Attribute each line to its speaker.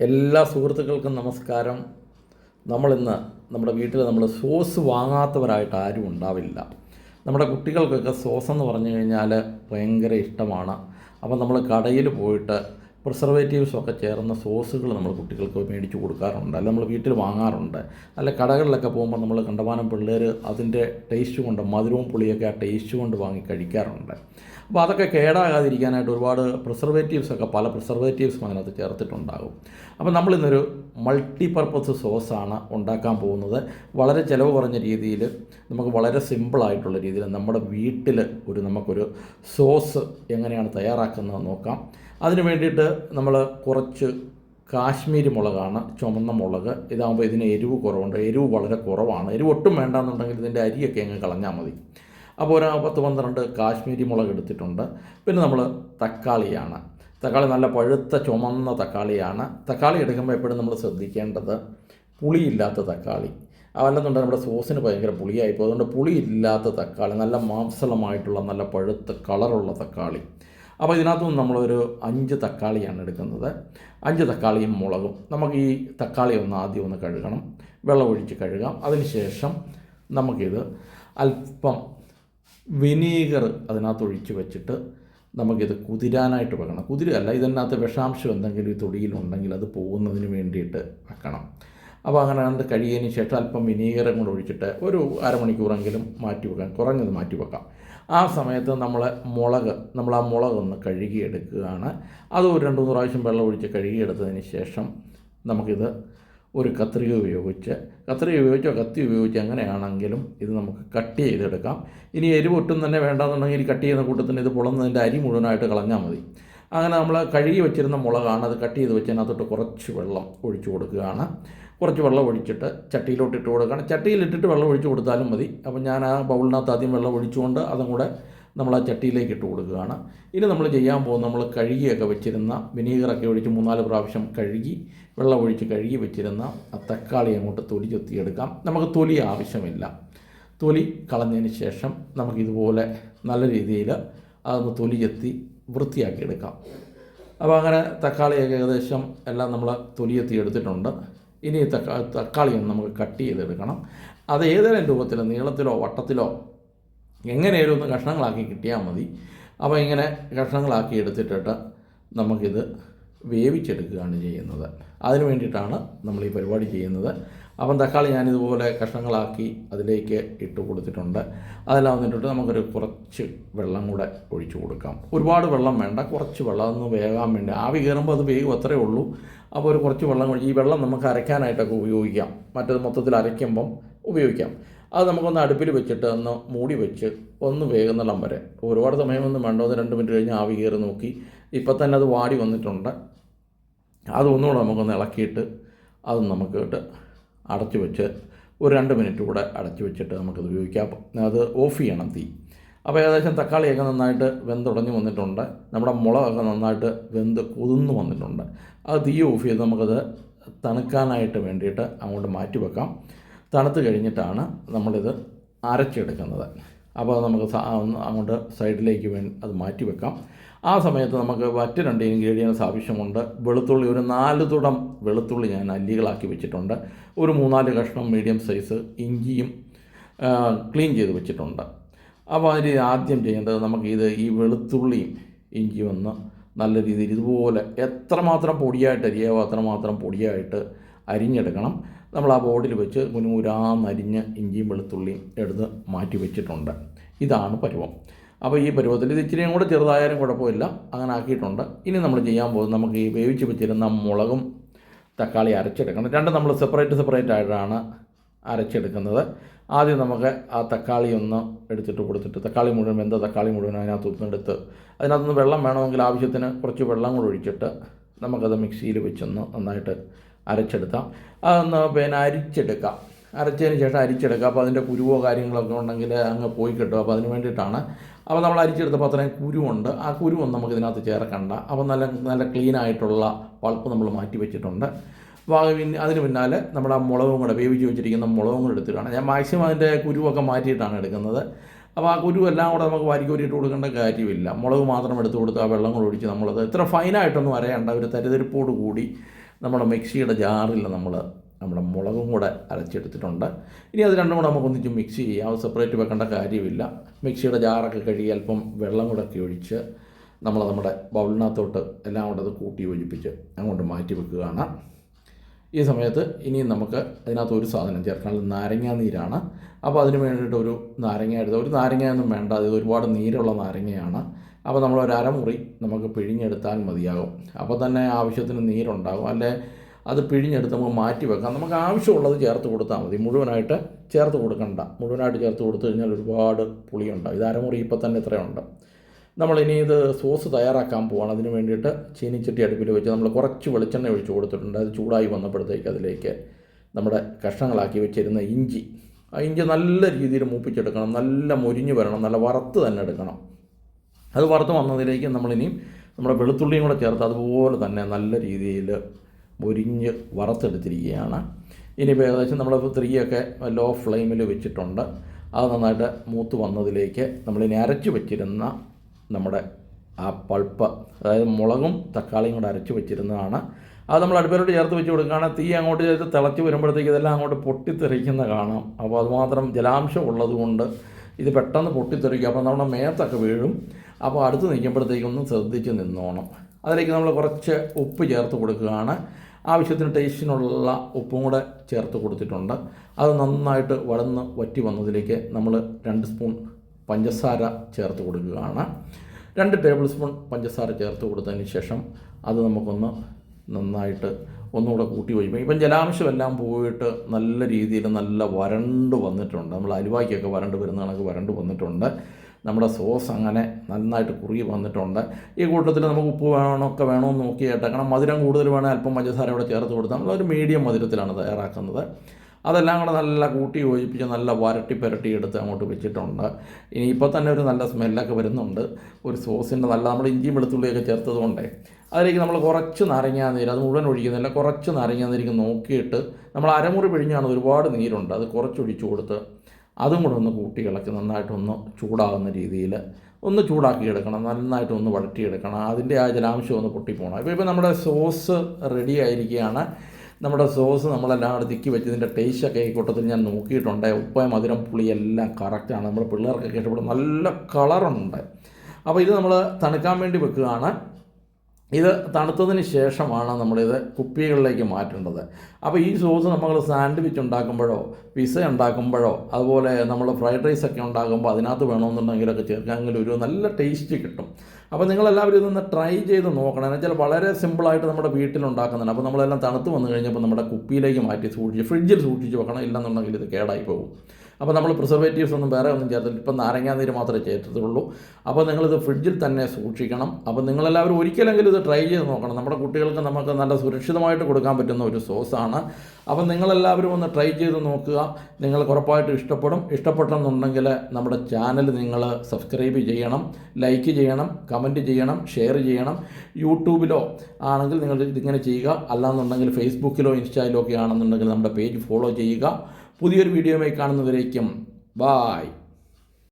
Speaker 1: എല്ലാ സുഹൃത്തുക്കൾക്കും നമസ്കാരം. നമ്മളിന്ന് നമ്മുടെ വീട്ടിൽ നമ്മൾ സോസ് വാങ്ങാത്തവരായിട്ട് ആരും ഉണ്ടാവില്ല. നമ്മുടെ കുട്ടികൾക്കൊക്കെ സോസ് എന്ന് പറഞ്ഞു കഴിഞ്ഞാൽ ഭയങ്കര ഇഷ്ടമാണ്. അപ്പോൾ നമ്മൾ കടയിൽ പോയിട്ട് പ്രിസർവേറ്റീവ്സും ഒക്കെ ചേർന്ന സോസുകൾ നമ്മൾ കുട്ടികൾക്ക് മേടിച്ച് കൊടുക്കാറുണ്ട്. അല്ലെങ്കിൽ നമ്മൾ വീട്ടിൽ വാങ്ങാറുണ്ട്. അല്ല കടകളിലൊക്കെ പോകുമ്പോൾ നമ്മൾ കണ്ടമാനം പിള്ളേർ അതിന്റെ ടേസ്റ്റ് കൊണ്ട് മധുരവും പുളിയൊക്കെ ആ ടേസ്റ്റ് കൊണ്ട് വാങ്ങി കഴിക്കാറുണ്ട്. അപ്പോൾ അതൊക്കെ കേടാകാതിരിക്കാനായിട്ട് ഒരുപാട് പ്രിസർവേറ്റീവ്സ് ഒക്കെ പല പ്രിസർവേറ്റീവ്സും അതിനകത്ത് ചേർത്തിട്ടുണ്ടാകും. അപ്പോൾ നമ്മളിന്നൊരു മൾട്ടി പർപ്പസ് സോസാണ് ഉണ്ടാക്കാൻ പോകുന്നത്. വളരെ ചിലവ് കുറഞ്ഞ രീതിയിൽ നമുക്ക് വളരെ സിമ്പിളായിട്ടുള്ള രീതിയിൽ നമ്മുടെ വീട്ടിൽ ഒരു നമുക്കൊരു സോസ് എങ്ങനെയാണ് തയ്യാറാക്കുന്നത് നോക്കാം. അതിന് വേണ്ടിയിട്ട് നമ്മൾ കുറച്ച് കാശ്മീരി മുളകാണ് ചുമന്ന മുളക്. ഇതാകുമ്പോൾ ഇതിന് എരിവ് കുറവുണ്ട്. എരിവ് വളരെ കുറവാണ്. എരിവ് ഒട്ടും വേണ്ടാന്നുണ്ടെങ്കിൽ ഇതിന്റെ അരിയൊക്കെ അങ്ങ് കളഞ്ഞാൽ മതി. അപ്പോൾ ഒരു പത്ത് പന്ത്രണ്ട് കാശ്മീരി മുളക് എടുത്തിട്ടുണ്ട്. പിന്നെ നമ്മൾ തക്കാളിയാണ്. തക്കാളി നല്ല പഴുത്ത ചുമന്ന തക്കാളിയാണ്. തക്കാളി എടുക്കുമ്പോൾ എപ്പോഴും നമ്മൾ ശ്രദ്ധിക്കേണ്ടത് പുളിയില്ലാത്ത തക്കാളി. അതല്ലെന്നുണ്ടെങ്കിൽ നമ്മുടെ സോസിന് ഭയങ്കര പുളിയായിപ്പോൾ അതുകൊണ്ട് പുളിയില്ലാത്ത തക്കാളി നല്ല മാംസളമായിട്ടുള്ള നല്ല പഴുത്ത കളറുള്ള തക്കാളി. അപ്പോൾ ഇതിനകത്തു നിന്ന് നമ്മളൊരു അഞ്ച് തക്കാളിയാണ് എടുക്കുന്നത്. അഞ്ച് തക്കാളിയും മുളകും. നമുക്ക് ഈ തക്കാളി ഒന്ന് ആദ്യം ഒന്ന് കഴുകണം. വെള്ളം ഒഴിച്ച് കഴുകാം. അതിനുശേഷം നമുക്കിത് അല്പം വിനീഗർ അതിനകത്ത് ഒഴിച്ച് വെച്ചിട്ട് നമുക്കിത് കുതിരാനായിട്ട് വെക്കണം. കുതിരയല്ല ഇതിനകത്ത് വിഷാംശം എന്തെങ്കിലും ഈ തൊടിയിലുണ്ടെങ്കിൽ അത് പോകുന്നതിന് വേണ്ടിയിട്ട് വെക്കണം. അപ്പോൾ അങ്ങനെ കണ്ട് കഴിയതിന് ശേഷം അല്പം വിനീകരം കൂടെ ഒഴിച്ചിട്ട് ഒരു അരമണിക്കൂറെങ്കിലും മാറ്റി വെക്കാം കുറഞ്ഞത് മാറ്റി വെക്കാം. ആ സമയത്ത് നമ്മൾ മുളക് നമ്മൾ ആ മുളക് ഒന്ന് കഴുകിയെടുക്കുകയാണ്. അത് ഒരു രണ്ട് മൂന്ന് പ്രാവശ്യം വെള്ളം ഒഴിച്ച് കഴുകിയെടുത്തതിന് ശേഷം നമുക്കിത് ഒരു കത്രിക ഉപയോഗിച്ച് കത്രിക ഉപയോഗിച്ചോ കത്തി ഉപയോഗിച്ചോ എങ്ങനെയാണെങ്കിലും ഇത് നമുക്ക് കട്ട് ചെയ്തെടുക്കാം. ഇനി എരിവ് ഒട്ടും തന്നെ വേണ്ടാന്നുണ്ടെങ്കിൽ കട്ട് ചെയ്യുന്ന കൂട്ടത്തിന് ഇത് പൊളന്നതിന്റെ അരി മുഴുവനായിട്ട് കളഞ്ഞാൽ മതി. അങ്ങനെ നമ്മൾ കഴുകി വെച്ചിരുന്ന മുളകാണ് അത് കട്ട് ചെയ്ത് വെച്ചതിനകത്തോട്ട് കുറച്ച് വെള്ളം ഒഴിച്ചു കൊടുക്കുകയാണ്. കുറച്ച് വെള്ളം ഒഴിച്ചിട്ട് ചട്ടിയിലോട്ട് ഇട്ട് കൊടുക്കുകയാണ് ചട്ടിയിലിട്ടിട്ട് വെള്ളം ഒഴിച്ച് കൊടുത്താലും മതി. അപ്പം ഞാൻ ആ ബൗളിനകത്ത് ആദ്യം വെള്ളം ഒഴിച്ചുകൊണ്ട് അതും കൂടെ നമ്മൾ ആ ചട്ടിയിലേക്ക് ഇട്ട് കൊടുക്കുകയാണ്. ഇനി നമ്മൾ ചെയ്യാൻ പോകുന്നത് നമ്മൾ കഴുകിയൊക്കെ വെച്ചിരുന്ന വിനീഗറൊക്കെ ഒഴിച്ച് മൂന്നാൽ പ്രാവശ്യം കഴുകി വെള്ളം ഒഴിച്ച് കഴുകി വെച്ചിരുന്ന ആ തക്കാളി അങ്ങോട്ട് തൊലി ചെത്തിയെടുക്കാം. നമുക്ക് തൊലി ആവശ്യമില്ല. തൊലി കളഞ്ഞതിന് ശേഷം നമുക്കിതുപോലെ നല്ല രീതിയിൽ അതൊന്ന് തൊലി ചെത്തി വൃത്തിയാക്കിയെടുക്കാം അപ്പോൾ അങ്ങനെ തക്കാളിയൊക്കെ ഏകദേശം എല്ലാം നമ്മൾ തൊലി ചെത്തി എടുത്തിട്ടുണ്ട്. ഇനി തക്കാ നമുക്ക് കട്ട് ചെയ്തെടുക്കണം. അത് ഏതെങ്കിലും രൂപത്തിൽ നീളത്തിലോ വട്ടത്തിലോ എങ്ങനെയും ഒന്ന് കഷ്ണങ്ങളാക്കി കിട്ടിയാൽ മതി. അപ്പോൾ ഇങ്ങനെ കഷ്ണങ്ങളാക്കി എടുത്തിട്ടിട്ട് നമുക്കിത് വേവിച്ചെടുക്കുകയാണ് ചെയ്യുന്നത്. അതിന് വേണ്ടിയിട്ടാണ് നമ്മൾ ഈ പരിപാടി ചെയ്യുന്നത്. അപ്പം തക്കാളി ഞാനിതുപോലെ കഷ്ണങ്ങളാക്കി അതിലേക്ക് ഇട്ട് കൊടുത്തിട്ടുണ്ട്. അതെല്ലാം വന്നിട്ട് നമുക്കൊരു കുറച്ച് വെള്ളം കൂടെ ഒഴിച്ചു കൊടുക്കാം. ഒരുപാട് വെള്ളം വേണ്ട കുറച്ച് വെള്ളം അതൊന്ന് വേകാൻ വേണ്ടി. ആവി കയറുമ്പോൾ അത് വേഗം അത്രേ ഉള്ളൂ. അപ്പോൾ ഒരു കുറച്ച് വെള്ളം ഈ വെള്ളം നമുക്ക് അരയ്ക്കാനായിട്ടൊക്കെ ഉപയോഗിക്കാം. മറ്റത് മൊത്തത്തിൽ അരയ്ക്കുമ്പം ഉപയോഗിക്കാം. അത് നമുക്കൊന്ന് അടുപ്പിൽ വെച്ചിട്ട് ഒന്ന് മൂടി വെച്ച് ഒന്ന് വേകുന്നിടം വരെ. ഒരുപാട് സമയമൊന്നും വേണ്ട ഒന്ന് രണ്ട് മിനിറ്റ് കഴിഞ്ഞ് ആവി കയറി നോക്കി. ഇപ്പം തന്നെ അത് വാടി വന്നിട്ടുണ്ട്. അതൊന്നുകൂടെ നമുക്കൊന്ന് ഇളക്കിയിട്ട് അതും നമുക്ക് ഇട്ട് അടച്ചു വെച്ച് ഒരു രണ്ട് മിനിറ്റ് കൂടെ അടച്ചു വെച്ചിട്ട് നമുക്കത് ഉപയോഗിക്കാം. അത് ഓഫ് ചെയ്യണം തീ. അപ്പോൾ ഏകദേശം തക്കാളിയൊക്കെ നന്നായിട്ട് വെന്തുടഞ്ഞ് വന്നിട്ടുണ്ട്. നമ്മുടെ മുളകൊക്കെ നന്നായിട്ട് വെന്ത് കുതിർന്ന് വന്നിട്ടുണ്ട്. അത് തീ ഓഫ് ചെയ്ത് നമുക്കത് തണുക്കാനായിട്ട് വേണ്ടിയിട്ട് അങ്ങോട്ട് മാറ്റി വെക്കാം. തണുത്ത് കഴിഞ്ഞിട്ടാണ് നമ്മളിത് അരച്ചെടുക്കുന്നത്. അപ്പോൾ നമുക്ക് അങ്ങോട്ട് സൈഡിലേക്ക് വേണ്ടി അത് മാറ്റി വെക്കാം. ആ സമയത്ത് നമുക്ക് മറ്റ് രണ്ട് ഇൻഗ്രീഡിയൻസ് ആവശ്യമുണ്ട്. വെളുത്തുള്ളി ഒരു നാല് തുടം വെളുത്തുള്ളി ഞാൻ അല്ലികളാക്കി വെച്ചിട്ടുണ്ട്. ഒരു മൂന്നാൽ കഷ്ണം മീഡിയം സൈസ് ഇഞ്ചിയും ക്ലീൻ ചെയ്ത് വെച്ചിട്ടുണ്ട്. അപ്പോൾ അതിന് ആദ്യം ചെയ്യേണ്ടത് നമുക്ക് ഇത് ഈ വെളുത്തുള്ളിയും ഇഞ്ചിയും ഒന്ന് നല്ല രീതിയിൽ ഇതുപോലെ എത്രമാത്രം പൊടിയായിട്ട് അരിയാവോ അത്രമാത്രം പൊടിയായിട്ട് അരിഞ്ഞെടുക്കണം. നമ്മൾ ആ ബോർഡിൽ വെച്ച് കുനുകുരാന്നരിഞ്ഞ് ഇഞ്ചിയും വെളുത്തുള്ളിയും എടുത്ത് മാറ്റി വെച്ചിട്ടുണ്ട്. ഇതാണ് പരുവം. അപ്പോൾ ഈ പരുവത്തിൽ ഇത് ഇച്ചിരിയും കൂടെ ചെറുതായാലും കുഴപ്പമില്ല. അങ്ങനെ ആക്കിയിട്ടുണ്ട്. ഇനി നമ്മൾ ചെയ്യാൻ പോകുന്നത് നമുക്ക് ഈ വേവിച്ച് വെച്ചിരുന്ന മുളകും തക്കാളി അരച്ചെടുക്കണം. രണ്ടും നമ്മൾ സെപ്പറേറ്റ് സെപ്പറേറ്റ് ആയിട്ടാണ് അരച്ചെടുക്കുന്നത്. ആദ്യം നമുക്ക് ആ തക്കാളി ഒന്ന് എടുത്തിട്ട് കൊടുത്തിട്ട് തക്കാളി മുഴുവൻ വെന്ത തക്കാളി മുഴുവൻ അതിനകത്ത് ഒന്നെടുത്ത് അതിനകത്തുനിന്ന് വെള്ളം വേണമെങ്കിൽ ആവശ്യത്തിന് കുറച്ച് വെള്ളം കൂടെ ഒഴിച്ചിട്ട് നമുക്കത് മിക്സിയിൽ വെച്ചൊന്ന് നന്നായിട്ട് അരച്ചെടുക്കാം. അതൊന്ന് പിന്നെ അരിച്ചെടുക്കാം. അരച്ചതിന് ശേഷം അരിച്ചെടുക്കുക. അപ്പോൾ അതിന്റെ കുരുവോ കാര്യങ്ങളൊക്കെ ഉണ്ടെങ്കിൽ അങ്ങ് പോയി കിട്ടും. അപ്പോൾ അതിന് വേണ്ടിയിട്ടാണ്. അപ്പോൾ നമ്മൾ അരിച്ചെടുത്തപ്പോൾ അത്രയും കുരുവുണ്ട്. ആ കുരുവൊന്നും നമുക്ക് ഇതിനകത്ത് ചേർക്കണ്ട. അപ്പോൾ നല്ല നല്ല ക്ലീൻ ആയിട്ടുള്ള പൾപ്പ് നമ്മൾ മാറ്റി വെച്ചിട്ടുണ്ട്. പിന്നെ അതിന് പിന്നാലെ നമ്മുടെ ആ മുളകും കൂടെ വേവിച്ച് വെച്ചിരിക്കുന്ന മുളകും കൂടെ എടുത്തിട്ടാണ്. ഞാൻ മാക്സിമം അതിന്റെ കുരുവൊക്കെ മാറ്റിയിട്ടാണ് എടുക്കുന്നത്. അപ്പോൾ ആ കുരു എല്ലാം കൂടെ നമുക്ക് വാരിക്കോരിയിട്ട് കൊടുക്കേണ്ട കാര്യമില്ല. മുളക് മാത്രം എടുത്ത് കൊടുത്ത് ആ വെള്ളം കൂടെ ഒഴിച്ച് നമ്മളത് ഇത്ര ഫൈനായിട്ടൊന്നും അരയണ്ട ഒരു തരിതരിപ്പോട് കൂടി നമ്മുടെ മിക്സിയുടെ ജാറിൽ നമ്മൾ നമ്മുടെ മുളകും കൂടെ അരച്ചെടുത്തിട്ടുണ്ട്. ഇനി അത് രണ്ടും കൂടെ നമുക്ക് ഒന്നിച്ച് മിക്സ് ചെയ്യാം. അത് സെപ്പറേറ്റ് വെക്കേണ്ട കാര്യമില്ല. മിക്സിയുടെ ജാറൊക്കെ കഴുകി അല്പം വെള്ളം കൂടെ ഒക്കെ ഒഴിച്ച് നമ്മൾ നമ്മുടെ ബൗളിനകത്തോട്ട് എല്ലാം കൂടെ അത് കൂട്ടി യോജിപ്പിച്ച് അങ്ങോട്ട് മാറ്റി വെക്കുകയാണ്. ഈ സമയത്ത് ഇനിയും നമുക്ക് അതിനകത്ത് ഒരു സാധനം ചേർക്കണം നാരങ്ങാ നീരാണ്. അപ്പോൾ അതിന് വേണ്ടിയിട്ട് ഒരു നാരങ്ങ എടുത്ത് ഒരു നാരങ്ങയൊന്നും വേണ്ട. അത് ഒരുപാട് നീരുള്ള നാരങ്ങയാണ്. അപ്പോൾ നമ്മൾ ഒരു അരമുറി നമുക്ക് പിഴിഞ്ഞെടുത്താൽ മതിയാകും. അപ്പോൾ തന്നെ ആവശ്യത്തിന് നീരുണ്ടാകും. അല്ലെ അത് പിഴിഞ്ഞെടുത്ത് നമുക്ക് മാറ്റി വെക്കാം. നമുക്ക് ആവശ്യമുള്ളത് ചേർത്ത് കൊടുത്താൽ മതി. മുഴുവനായിട്ട് ചേർത്ത് കൊടുക്കണ്ട. മുഴുവനായിട്ട് ചേർത്ത് കൊടുത്തു കഴിഞ്ഞാൽ ഒരുപാട് പുളിയുണ്ടാകും ഇത് അരമുറി ഇപ്പം തന്നെ ഇത്രയുണ്ട്. നമ്മളിനി ഇത് സോസ് തയ്യാറാക്കാൻ പോവാണ്. അതിന് വേണ്ടിയിട്ട് ചീനിച്ചട്ടി അടുപ്പിൽ വെച്ച് നമ്മൾ കുറച്ച് വെളിച്ചെണ്ണ ഒഴിച്ച് കൊടുത്തിട്ടുണ്ട്. അത് ചൂടായി വന്നപ്പോഴത്തേക്ക് അതിലേക്ക് നമ്മുടെ കഷ്ണങ്ങളാക്കി വെച്ചിരുന്ന ഇഞ്ചി. ആ ഇഞ്ചി നല്ല രീതിയിൽ മൂപ്പിച്ചെടുക്കണം. നല്ല മൊരിഞ്ഞ് വരണം. നല്ല വറുത്ത് തന്നെ എടുക്കണം. അത് വറുത്ത് വന്നതിലേക്ക് നമ്മളിനിയും നമ്മുടെ വെളുത്തുള്ളിയും കൂടെ ചേർത്ത് അതുപോലെ തന്നെ നല്ല രീതിയിൽ മൊരിഞ്ഞ് വറുത്തെടുത്തിരിക്കുകയാണ്. ഇനിയിപ്പോൾ ഏകദേശം നമ്മൾ തിരിയൊക്കെ ലോ ഫ്ലെയിമിൽ വെച്ചിട്ടുണ്ട്. അത് നന്നായിട്ട് മൂത്ത് വന്നതിലേക്ക് നമ്മളിനി അരച്ച് വെച്ചിരുന്ന നമ്മുടെ ആ പൾപ്പ് അതായത് മുളകും തക്കാളിയും കൂടെ അരച്ച് വെച്ചിരുന്നതാണ്. അത് നമ്മൾ അടുപ്പിലോട്ട് ചേർത്ത് വെച്ച് കൊടുക്കുകയാണ്. തീ അങ്ങോട്ട് ചേർത്ത് തിളച്ച് വരുമ്പോഴത്തേക്ക് ഇതെല്ലാം അങ്ങോട്ട് പൊട്ടിത്തെറിക്കുന്ന കാണാം. അപ്പോൾ അതുമാത്രം ജലാംശം ഉള്ളതുകൊണ്ട് ഇത് പെട്ടെന്ന് പൊട്ടിത്തെറിക്കും. അപ്പോൾ നമ്മുടെ മേത്തൊക്കെ വീഴും. അപ്പോൾ അടുത്ത് നിൽക്കുമ്പോഴത്തേക്കൊന്ന് ശ്രദ്ധിച്ച് നിന്നോണം. അതിലേക്ക് നമ്മൾ കുറച്ച് ഉപ്പ് ചേർത്ത് കൊടുക്കുകയാണ്. ആവശ്യത്തിന് ടേസ്റ്റിനുള്ള ഉപ്പും കൂടെ ചേർത്ത് കൊടുത്തിട്ടുണ്ട്. അത് നന്നായിട്ട് വളർന്ന് വറ്റി വന്നതിലേക്ക് നമ്മൾ രണ്ട് സ്പൂൺ പഞ്ചസാര ചേർത്ത് കൊടുക്കുകയാണ്. രണ്ട് ടേബിൾ സ്പൂൺ പഞ്ചസാര ചേർത്ത് കൊടുത്തതിന് ശേഷം അത് നമുക്കൊന്ന് നന്നായിട്ട് ഒന്നുകൂടെ കൂട്ടി വയ്ക്കും ഇപ്പം ജലാംശമെല്ലാം പോയിട്ട് നല്ല രീതിയിൽ നല്ല വരണ്ട് വന്നിട്ടുണ്ട്. നമ്മൾ അലുവാക്കിയൊക്കെ വരണ്ട് വരുന്ന കണക്ക് വരണ്ട് വന്നിട്ടുണ്ട്. നമ്മുടെ സോസ് അങ്ങനെ നന്നായിട്ട് കുറുകി വന്നിട്ടുണ്ട്. ഈ കൂട്ടത്തിൽ നമുക്ക് ഉപ്പ് വേണമൊക്കെ വേണമെന്ന് നോക്കി കാരണം മധുരം കൂടുതൽ വേണേൽ അല്പം പഞ്ചസാര ഇവിടെ ചേർത്ത് കൊടുത്താൽ നമ്മളൊരു മീഡിയം മധുരത്തിലാണ് തയ്യാറാക്കുന്നത്. അതെല്ലാം കൂടെ നല്ല കൂട്ടി യോജിപ്പിച്ച് നല്ല വരട്ടി പുരട്ടി എടുത്ത് അങ്ങോട്ട് വെച്ചിട്ടുണ്ട്. ഇനി ഇപ്പോൾ തന്നെ ഒരു നല്ല സ്മെല്ലൊക്കെ വരുന്നുണ്ട്. ഒരു സോസിന്റെ നല്ല നമ്മൾ ഇഞ്ചിയും വെളുത്തുള്ളിയൊക്കെ ചേർത്തത് കൊണ്ടേ അതിലേക്ക് നമ്മൾ കുറച്ച് നാരങ്ങാ നീര് അത് മുഴുവൻ ഒഴിക്കുന്നില്ല കുറച്ച് നാരങ്ങാ നീരിക്ക് നോക്കിയിട്ട് നമ്മൾ അരമുറി പിഴിഞ്ഞാണ് ഒരുപാട് നീരുണ്ട്. അത് കുറച്ചൊഴിച്ച് കൊടുത്ത് അതും കൂടെ ഒന്ന് കൂട്ടി ഇളക്കി നന്നായിട്ടൊന്ന് ചൂടാകുന്ന രീതിയിൽ ഒന്ന് ചൂടാക്കി എടുക്കണം നന്നായിട്ട് ഒന്ന് വഴറ്റിയെടുക്കണം. അതിന്റെ ആ ജലാംശം ഒന്ന് പൊട്ടിപ്പോകണം ഇപ്പോൾ ഇപ്പോൾ നമ്മുടെ സോസ് റെഡി ആയിരിക്കുകയാണ്. നമ്മുടെ സോസ് നമ്മളെല്ലാം കൂടെ തിക്കി വെച്ചതിന്റെ ടേസ്റ്റൊക്കെ ഈ കൂട്ടത്തിൽ ഞാൻ നോക്കിയിട്ടുണ്ട്. ഉപ്പയും മധുരം പുളി എല്ലാം കറക്റ്റാണ് നമ്മുടെ പിള്ളേർക്കൊക്കെ ഇഷ്ടപ്പെടും നല്ല കളറുണ്ട് അപ്പോൾ ഇത് നമ്മൾ തണുക്കാൻ വേണ്ടി വെക്കുകയാണ്. ഇത് തണുത്തതിന് ശേഷമാണ് നമ്മളിത് കുപ്പികളിലേക്ക് മാറ്റേണ്ടത്. അപ്പോൾ ഈ സോസ് നമ്മൾ സാൻഡ്വിച്ച് ഉണ്ടാക്കുമ്പോഴോ പിസ ഉണ്ടാക്കുമ്പോഴോ അതുപോലെ നമ്മൾ ഫ്രൈഡ് റൈസ് ഒക്കെ ഉണ്ടാക്കുമ്പോൾ അതിനകത്ത് വേണമെന്നുണ്ടെങ്കിലൊക്കെ ചേർക്കാമെങ്കിൽ ഒരു നല്ല ടേസ്റ്റ് കിട്ടും. അപ്പോൾ നിങ്ങളെല്ലാവരും ഇതൊന്ന് ട്രൈ ചെയ്ത് നോക്കണം. എന്ന് വെച്ചാൽ വളരെ സിമ്പിളായിട്ട് നമ്മുടെ വീട്ടിലുണ്ടാക്കുന്നുണ്ട് അപ്പോൾ നമ്മളെല്ലാം തണുത്ത് വന്നു കഴിഞ്ഞപ്പോൾ നമ്മുടെ കുപ്പിയിലേക്ക് മാറ്റി സൂക്ഷിച്ച് ഫ്രിഡ്ജിൽ സൂക്ഷിച്ച് വെക്കണം. ഇല്ലെന്നുണ്ടെങ്കിൽ ഇത് കേടായി പോകും. അപ്പോൾ നമ്മൾ പ്രിസർവേറ്റീവ്സ് ഒന്നും വേറെ ഒന്നും ചേർത്തില്ല ഇപ്പം നാരങ്ങാ നീര് മാത്രമേ ചേർത്തതുള്ളൂ അപ്പോൾ നിങ്ങളിത് ഫ്രിഡ്ജിൽ തന്നെ സൂക്ഷിക്കണം. അപ്പോൾ നിങ്ങളെല്ലാവരും ഒരിക്കലെങ്കിലും ഇത് ട്രൈ ചെയ്ത് നോക്കണം. നമ്മുടെ കുട്ടികൾക്ക് നമുക്ക് നല്ല സുരക്ഷിതമായിട്ട് കൊടുക്കാൻ പറ്റുന്ന ഒരു സോസാണ് അപ്പോൾ നിങ്ങളെല്ലാവരും ഒന്ന് ട്രൈ ചെയ്ത് നോക്കുക. നിങ്ങൾക്ക് ഉറപ്പായിട്ടും ഇഷ്ടപ്പെടും. ഇഷ്ടപ്പെട്ടെന്നുണ്ടെങ്കിൽ നമ്മുടെ ചാനൽ നിങ്ങൾ സബ്സ്ക്രൈബ് ചെയ്യണം. ലൈക്ക് ചെയ്യണം. കമന്റ് ചെയ്യണം. ഷെയർ ചെയ്യണം. യൂട്യൂബിലോ ആണെങ്കിൽ നിങ്ങൾ ഇതിങ്ങനെ ചെയ്യുക. അല്ലാന്നുണ്ടെങ്കിൽ ഫേസ്ബുക്കിലോ ഇൻസ്റ്റയിലോ ഒക്കെ ആണെന്നുണ്ടെങ്കിൽ നമ്മുടെ പേജ് ഫോളോ ചെയ്യുക. പുതിയൊരു വീഡിയോയുമായി കാണുന്നവരേക്കും. ബായ്